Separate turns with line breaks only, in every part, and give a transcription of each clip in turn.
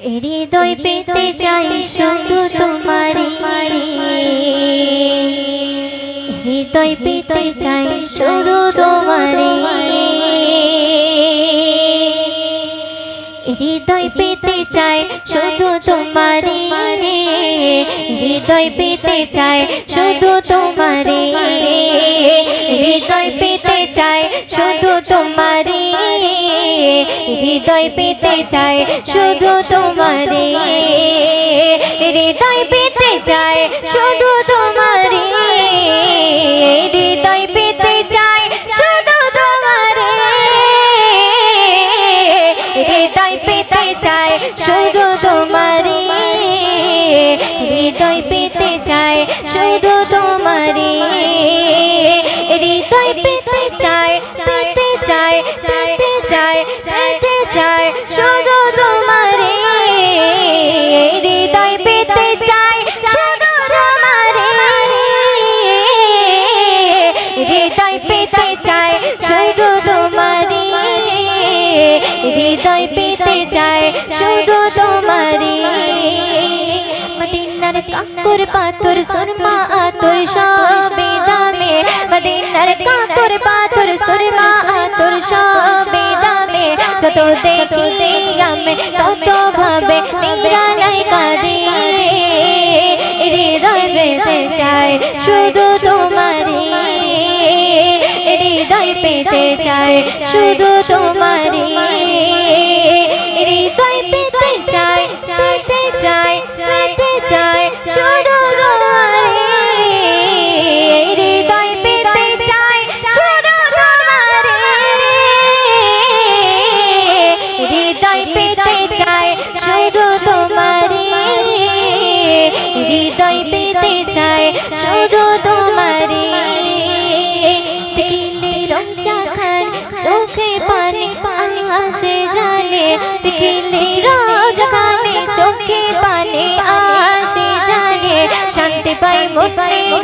হৃদয় পেতে চাই শুধু তোমারি হৃদয় পেতে চাই শুধু তোমারি হৃদয় পেতে চাই শুধু তোমারি হৃদয় পেতে চাই শুধু তোমারি হৃদয় পেতে চাই শুধু তোমারি হৃদয় পেতে চাই শুধু তোমারি। হৃদয় পেতে চাই শুধু তোমারি। হৃদয় পেতে চাই শুধু তোমারি। হৃদয় পেতে চাই শুধু তোমারি। হৃদয় পেতে চাই শুধু তোমারি। হৃদয় পেতে চাই হৃদয় পেতে চাই শুধু তোমারি মদিনার পাথর, সুরমা আতর সবে দামে। মদিনার পাথর, সুরমা আতর সবে দামে। যত দেখি আমি, তত ভাবে নিরালাই কাঁদি। হৃদয় পেতে চাই শুধু চাই শুধু তোমারি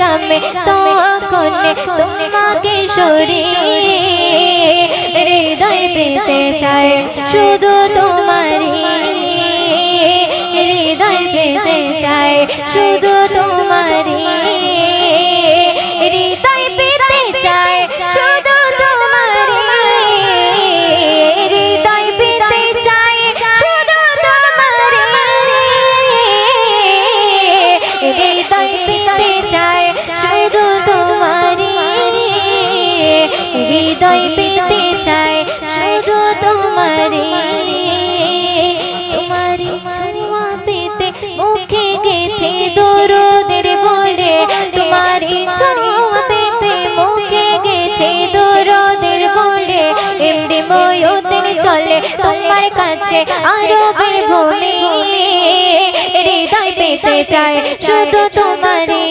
গামে তখন তোমাকে সরি হৃদয় পেতে চাই। শুধু তোমারি হৃদয় পেতে চাই। শুধু কাছে আরও বের ভোলে হৃদয় পেতে চাই শুধু তোমারে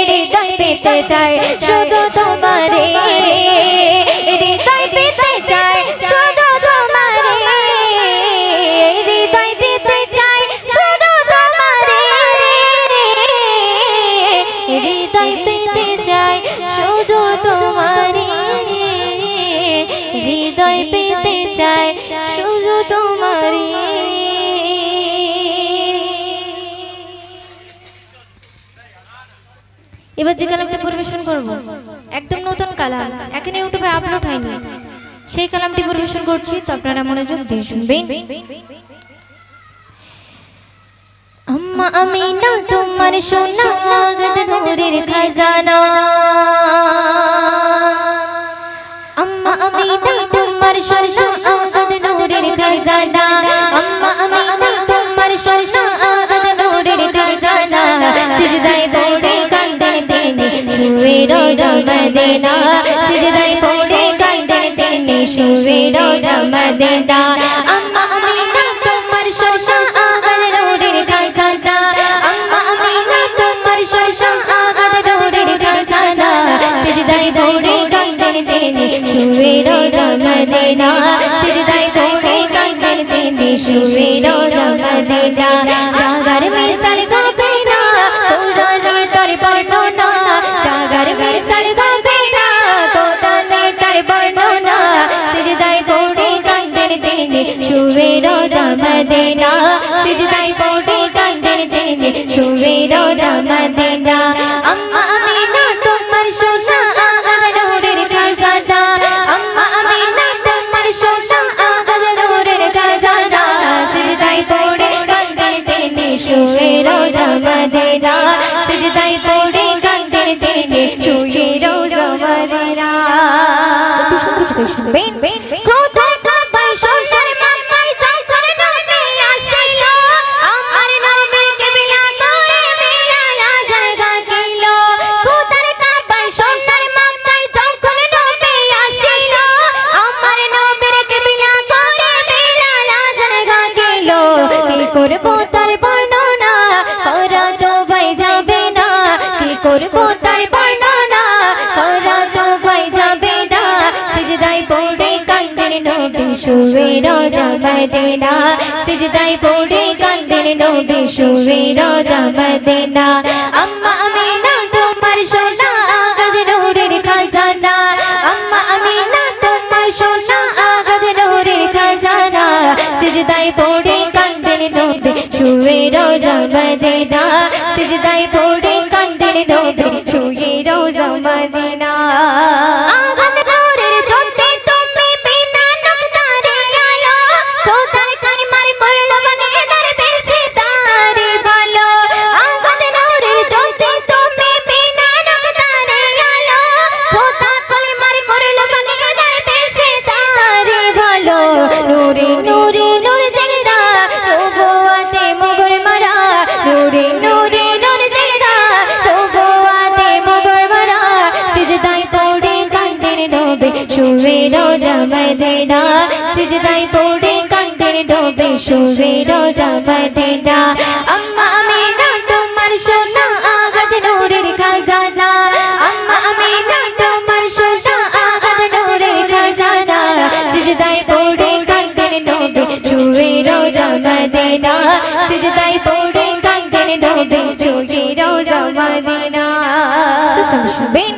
হৃদয় পেতে চায় শুধু তোমারে করব। একদম নতুন কালাম এখানে ইউটিউবে আপলোড হয়নি। সেই কালামটি পরিবেশন করছি, তো আপনারা মনোযোগ দিয়ে শুনবেন। আম্মা আমি না তোমার সোনা গদ নূরের খাজানা। আম্মা আমি না তোমার সোনা মদিনা। সিজদায় পড়ে কান্দন তেনে শুয়ে রোজা মদিনা আম্মা আমি তোমার সোনা গদ নূরের খাজানা আম্মা আমি তোমার সোনা গদ নূরের খাজানা সিজদায় পড়ে কান্দন তেনে শুয়ে রোজা মদিনা সিজদায় পড়ে কান্দন তেনে শুয়ে রোজা মদিনা মদিনা সিজদাই পড়ে কান্দের দিনে শুয়ে রোজা মদিনা। আম্মা আমিনা তোমার সোনা আগাদ নূরের খাজানা। আম্মা আমিনা তোমার সোনা আগাদ নূরের খাজানা। সিজদাই পড়ে কান্দের দিনে শুয়ে রোজা মদিনা। সিজদাই পড়ে কান্দের দিনে শুয়ে রোজা মদিনা। শুনবেন শুয়ে রোজা মদিনা সিজদাই পড়ে কান্দের নবী শুয়ে রোজা মদিনা আম্মা আমিনা, তোমার সোনা আগাদ নূরের খাজানা। আম্মা আমিনা, তোমার সোনা আগাদ নূরের খাজানা। সিজদাই পড়ে কান্দের নবী শুয়ে রোজা মদিনা সিজদাই পড়ে কান্দের নবী মদিনা সিজদাই পড়ে কান্দের ডোবে শুয়ে রোজা মদিনা আম্মা আমিনা তোমার সোনা আগাদ নূরের খাজানা। আম্মা আমিনা তোমার সোনা আগাদ নূরের খাজানা। সিজদাই পড়ে কান্দের ডোবে শুয়ে রোজা মদিনা সিজদাই পড়ে কান্দের ডোবে শুয়ে রোজা মদিনা শুনবেন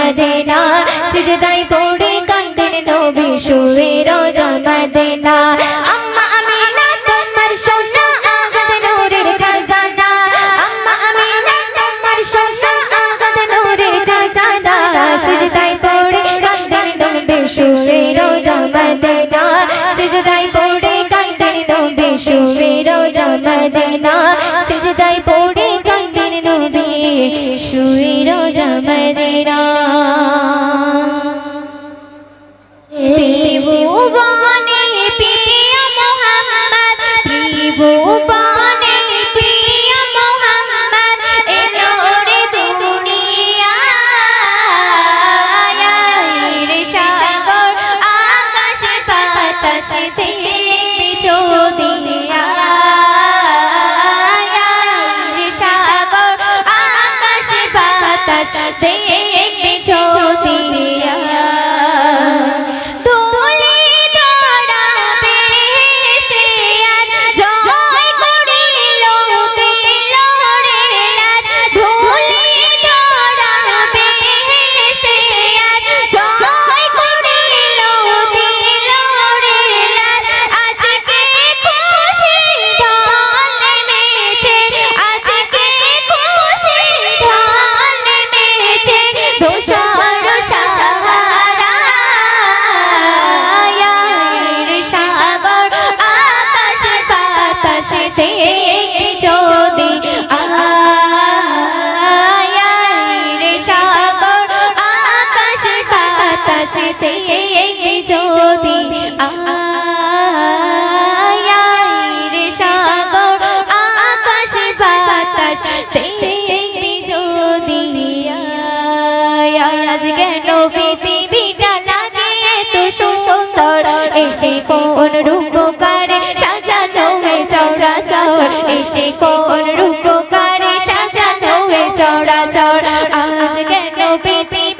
মদিনা সিজদাই পড়ে কান্দের নবী শুয়ে রোজা সিজদাই পড়ে কান্দের নবী শুয়ে রোজা সিজদাই বাতাস থেকে বাতাস থেকে যদি আজ গেল পৃথিবীটা লাগে এত সুন্দর এসে কোন রূপকারে সাজানো হে চৌড়া এসে কোন চৌড়া কেন পৃথিবীটা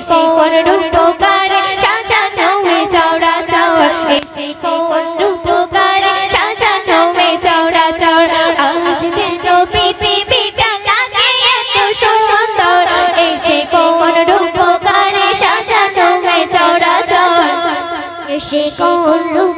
কোন রূপকারে? সাজানো হয়ে চৌড়া চৌর এসে কোন রূপকারে? সাজানো হয়ে চৌড়া চৌর আজ কেন পৃথিবীটা লাগে এত সুন্দর? এসে কোন রূপকারে? সাজানো হয়ে চৌড়া চৌর
সে কোন রূপকারে